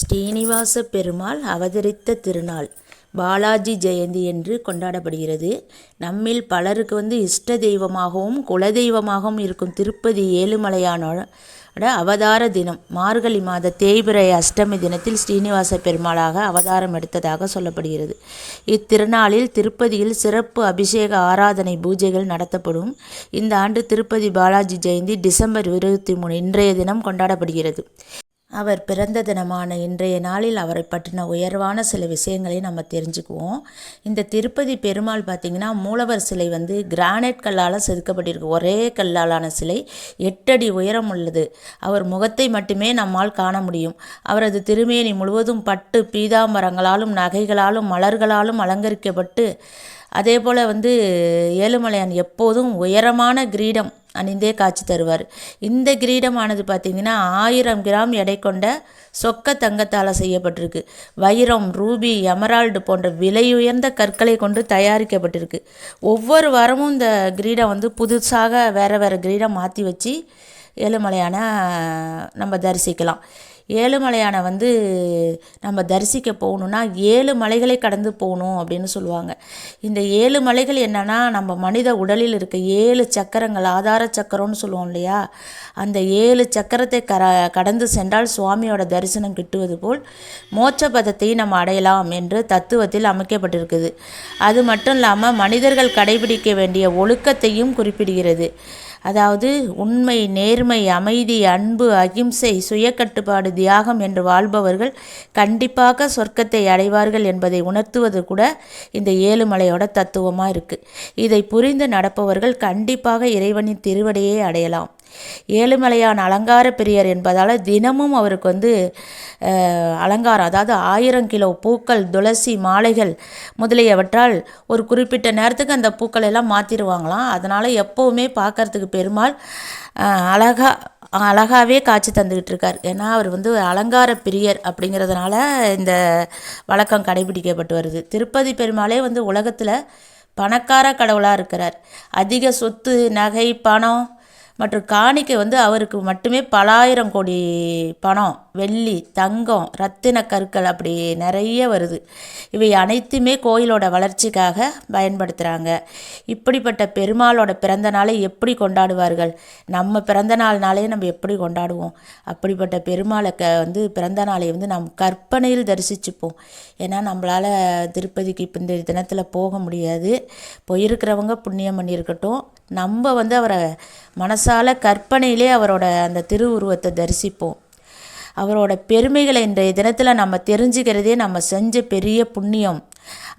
ஸ்ரீனிவாச பெருமாள் அவதரித்த திருநாள். பாலாஜி ஜெயந்தி என்று கொண்டாடப்படுகிறது. நம்மில் பலருக்கு வந்து இஷ்ட தெய்வமாகவும் குலதெய்வமாகவும் இருக்கும் திருப்பதி ஏழுமலையானோட அவதார தினம். மார்கழி மாத தேய்பிரை அஷ்டமி தினத்தில் ஸ்ரீனிவாச பெருமாளாக அவதாரம் எடுத்ததாக சொல்லப்படுகிறது. இத்திருநாளில் திருப்பதியில் சிறப்பு அபிஷேக ஆராதனை பூஜைகள் நடத்தப்படும். இந்த ஆண்டு திருப்பதி பாலாஜி ஜெயந்தி டிசம்பர் இருபத்தி மூணு இன்றைய தினம் கொண்டாடப்படுகிறது. அவர் பிறந்த தினமான இன்றைய நாளில் அவரை பற்றின உயர்வான சில விஷயங்களை நம்ம தெரிஞ்சுக்குவோம். இந்த திருப்பதி பெருமாள் பார்த்திங்கன்னா மூலவர் சிலை வந்து கிரானைட் கல்லால் செதுக்கப்பட்டிருக்கு. ஒரே கல்லாலான சிலை எட்டடி உயரம் உள்ளது. அவர் முகத்தை மட்டுமே நம்மால் காண முடியும். அவரது திருமேனி முழுவதும் பட்டு பீதாம்பரங்களாலும் நகைகளாலும் மலர்களாலும் அலங்கரிக்கப்பட்டு அதே போல் வந்து ஏழுமலையான் எப்போதும் உயரமான கிரீடம் அணிந்தே காட்சி தருவார். இந்த கிரீடமானது பார்த்திங்கன்னா ஆயிரம் கிராம் எடை கொண்ட சொக்க தங்கத்தால் செய்யப்பட்டிருக்கு. வைரம் ரூபி எமரால்டு போன்ற விலையுயர்ந்த கற்களை கொண்டு தயாரிக்கப்பட்டிருக்கு. ஒவ்வொரு வாரமும் இந்த கிரீடம் வந்து புதுசாக வேறு வேறு கிரீடம் மாற்றி வச்சு ஏழுமலையான நம்ம தரிசிக்கலாம். ஏழுமலையானை வந்து நம்ம தரிசிக்க போகணுன்னா ஏழு மலைகளை கடந்து போகணும் அப்படின்னு சொல்லுவாங்க. இந்த ஏழு மலைகள் என்னென்னா நம்ம மனித உடலில் இருக்க ஏழு சக்கரங்கள் ஆதார சக்கரம்னு சொல்லுவோம் இல்லையா? அந்த ஏழு சக்கரத்தை கர கடந்து சென்றால் சுவாமியோட தரிசனம் கிட்டுவது போல் மோட்ச பதத்தை நம்ம அடையலாம் என்று தத்துவத்தில் அமைக்கப்பட்டிருக்குது. அது மட்டும் இல்லாமல் மனிதர்கள் கடைபிடிக்க வேண்டிய ஒழுக்கத்தையும் குறிப்பிடுகிறது. அதாவது உண்மை நேர்மை அமைதி அன்பு அகிம்சை சுயக்கட்டுப்பாடு தியாகம் என்று வாழ்பவர்கள் கண்டிப்பாக சொர்க்கத்தை அடைவார்கள் என்பதை உணர்த்துவது கூட இந்த ஏழுமலையோட தத்துவமாக இருக்குது இதை புரிந்து நடப்பவர்கள் கண்டிப்பாக இறைவனின் திருவடியை அடையலாம். ஏழுமலையான் அலங்கார பிரியர் என்பதால் தினமும் அவருக்கு வந்து அலங்காரம் அதாவது ஆயிரம் கிலோ பூக்கள் துளசி மாலைகள் முதலியவற்றால் ஒரு குறிப்பிட்ட நேரத்துக்கு அந்த பூக்கள் எல்லாம் மாற்றிடுவாங்களாம் அதனால் எப்போவுமே பார்க்கறதுக்கு பெருமாள் அழகாக அழகாகவே காட்சி தந்துக்கிட்டு இருக்கார். ஏன்னா அவர் வந்து அலங்கார பிரியர் அப்படிங்கிறதுனால இந்த வழக்கம் கடைபிடிக்கப்பட்டு வருது. திருப்பதி பெருமாளே வந்து உலகத்தில் பணக்கார கடவுளாக இருக்கிறார். அதிக சொத்து நகை பணம் மற்றும் காணிக்கை வந்து அவருக்கு மட்டுமே பலாயிரம் கோடி பணம் வெள்ளி தங்கம் ரத்தின கற்கள் அப்படி நிறைய வருது. இவை அனைத்துமே கோயிலோட வளர்ச்சிக்காக பயன்படுத்துகிறாங்க இப்படிப்பட்ட பெருமாளோட பிறந்த நாளை எப்படி கொண்டாடுவார்கள்? நம்ம பிறந்த நாள்னாலே நம்ம எப்படி கொண்டாடுவோம்? அப்படிப்பட்ட பெருமாளை க வந்து பிறந்த நாளை வந்து நம் கற்பனையில் தரிசிச்சுப்போம். ஏன்னா நம்மளால் திருப்பதிக்கு இப்போ இந்த தினத்தில் போக முடியாது. போயிருக்கிறவங்க புண்ணியம் பண்ணியிருக்கட்டும் நம்ம வந்து அவரை மனசால கற்பனையிலே அவரோட அந்த திருவுருவத்தை தரிசிப்போம். அவரோட பெருமைகளை இன்றைய தினத்தில் நம்ம தெரிஞ்சுக்கிறதே நம்ம செஞ்ச பெரிய புண்ணியம்.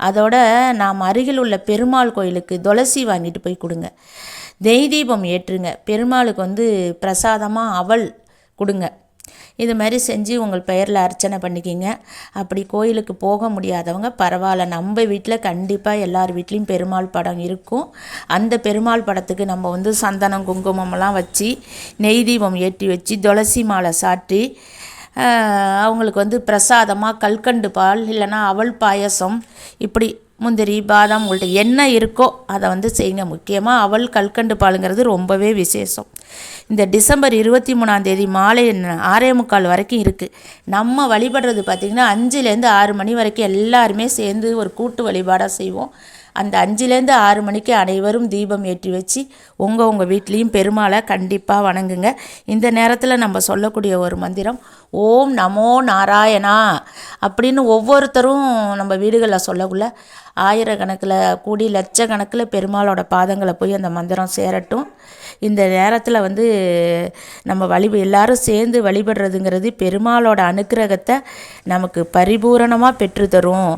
அதோட நாம் அருகில் உள்ள பெருமாள் கோயிலுக்கு துளசி வாங்கிட்டு போய் கொடுங்க. தெய் தீபம் ஏற்றுங்க. பெருமாளுக்கு வந்து பிரசாதமாக அவள் கொடுங்க. இது மாதிரி செஞ்சு உங்கள் பெயரில் அர்ச்சனை பண்ணிக்கிங்க. அப்படி கோயிலுக்கு போக முடியாதவங்க பரவாயில்ல. நம்ம வீட்டில் கண்டிப்பாக எல்லார் வீட்லேயும் பெருமாள் படம் இருக்கும். அந்த பெருமாள் படத்துக்கு நம்ம வந்து சந்தனம் குங்குமம்லாம் வச்சு நெய் தீபம் ஏற்றி வச்சு துளசி மாலை சாற்றி அவங்களுக்கு வந்து பிரசாதமாக கல்கண்டு பால் இல்லைன்னா அவள் பாயசம் இப்படி முந்திரி பாதாம் உங்கள்கிட்ட என்ன இருக்கோ அதை வந்து செய்யுங்க. முக்கியமாக அவள் கல்கண்டு பாலுங்கிறது ரொம்பவே விசேஷம். இந்த டிசம்பர் இருபத்தி மூணாந்தேதி மாலை ஆறே முக்கால் வரைக்கும் இருக்குது நம்ம வழிபடுறது பார்த்திங்கன்னா அஞ்சுலேருந்து ஆறு மணி வரைக்கும் எல்லாருமே சேர்ந்து ஒரு கூட்டு வழிபாடாக செய்வோம். அந்த அஞ்சுலேருந்து ஆறு மணிக்கு அனைவரும் தீபம் ஏற்றி வச்சு உங்கள் உங்கள் வீட்லேயும் பெருமாளை கண்டிப்பாக வணங்குங்க. இந்த நேரத்தில் நம்ம சொல்லக்கூடிய ஒரு மந்திரம் ஓம் நமோ நாராயணா அப்படின்னு ஒவ்வொருத்தரும் நம்ம வீடுகளில் சொல்லக்குள்ள ஆயிரக்கணக்கில் கூடி லட்சக்கணக்கில் பெருமாளோட பாதங்களை போய் அந்த மந்திரம் சேரட்டும். இந்த நேரத்தில் வந்து நம்ம வழி எல்லாரும் சேர்ந்து வழிபடுறதுங்கிறது பெருமாளோட அனுக்கிரகத்தை நமக்கு பரிபூரணமாக பெற்றுத்தரும்.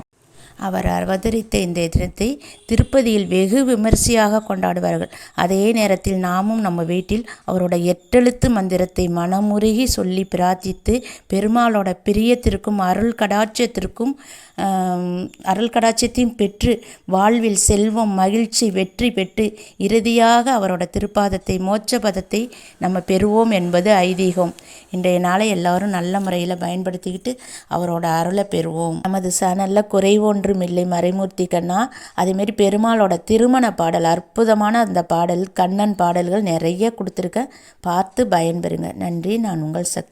அவர் அவதரித்த இந்த தினத்தை திருப்பதியில் வெகு விமரிசையாக கொண்டாடுவார்கள். அதே நேரத்தில் நாமும் நம்ம வீட்டில் அவரோட எட்டெழுத்து மந்திரத்தை மனமுருகி சொல்லி பிரார்த்தித்து பெருமாளோட பிரியத்திற்கும் அருள் கடாட்சத்திற்கும் அருள் கடாட்சத்தையும் பெற்று வாழ்வில் செல்வம் மகிழ்ச்சி வெற்றி பெற்று இறுதியாக அவரோட திருப்பாதத்தை மோட்ச பதத்தை நம்ம பெறுவோம் என்பது ஐதீகம். இன்றைய நாளை எல்லாரும் நல்ல முறையில் பயன்படுத்திக்கிட்டு அவரோட அருளை பெறுவோம். நமது சேனலில் குறைவொன்று யாரும் இல்லை மறைமூர்த்தி கண்ணா. அதேமாரி பெருமாளோட திருமண பாடல் அற்புதமான அந்த பாடல் கண்ணன் பாடல்கள் நிறைய கொடுத்துருக்கேன் பார்த்து பயன்பெறுங்க. நன்றி. நான் உங்கள் சக்தி